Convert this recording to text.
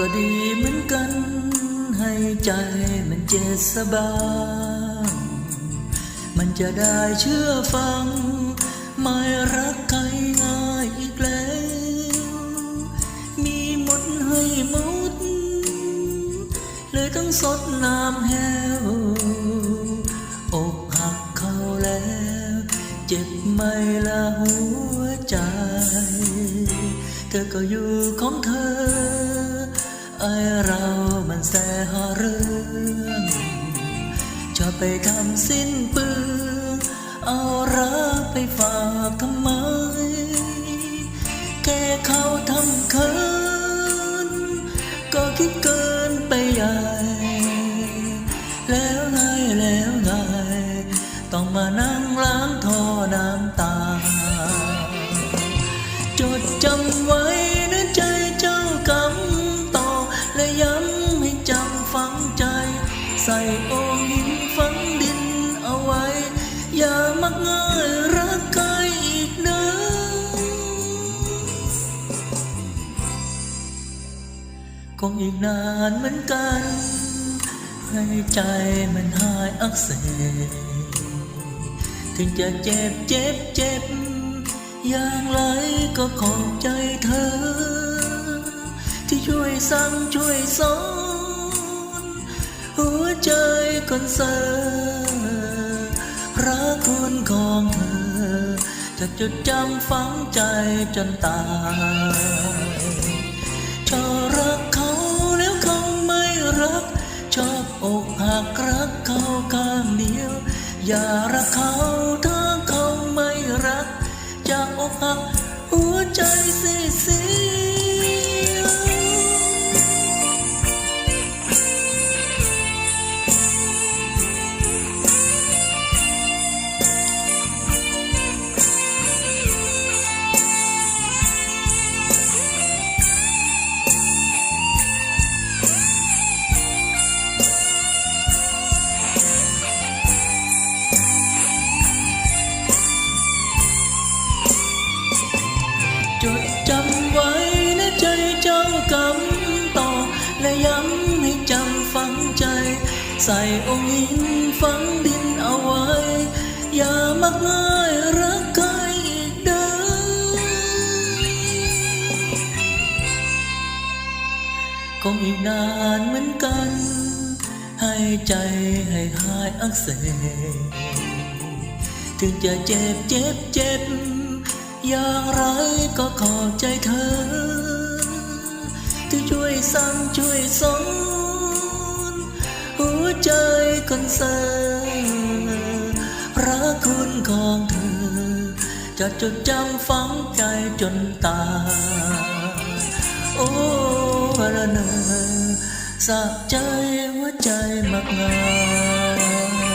ก็ดีเหมือนกัน ให้ใจมันเจ็บสบายมันจะได้เชื่อฟัง ไม่รักใครง่ายอีกแล้ว มีหมดให้หมดเลยต้องสดน้ำแห้วอกหักเขาแล้ว เจ็บไหม่ละหัวใจ เธอก็อยู่ของเธอ เรามันแสหาเรื่องชอบไปทำสิ้นเปลืองเอารักไปฝากทำไม แค่เขาทำเคินก็คิดเกินไปใหญ่ แล้วไงแล้วไงต้องมานั่งล้างทอน้ และย้ำให้จำฝังใจ ใส่โอ่งหินฝังดินเอาไว้ อย่ามักง่ายรักใครอีกเด้อคงอีกนานเหมือนกัน ให้ใจมันหายอักเสบถึงจะเจ็บเจ็บเจ็บอย่างไรก็ขอบใจเธอ ช่วยสั่งช่วยสอนหัวใจคนเสอรักคุณของเธอ จะจดจำฝังใจจนตายชอบรักเขาแล้วเขาไม่รัก ชอบอกหักรักเขาข้างเดียว อย่ากเขา จดจำไว้นะใจเจ้ากำต่อ และย้ำให้จำฝังใจ ใส่องค์หินฝังดินเอาไว้ อย่ามักง่ายรักใครอีกเด้อคงอีกนานเหมือนกัน ให้ใจให้หายอักเสบถึงจะเจ็บเจ็บเจ็บ อย่างไรก็ขอบใจเธอ ที่ช่วยสั่งช่วยสอนหัวใจคนเสอรักคุณของเธอ จะจดจำฝังใจจนตายโอ้ละเนอสะใจหัวใจมากงาย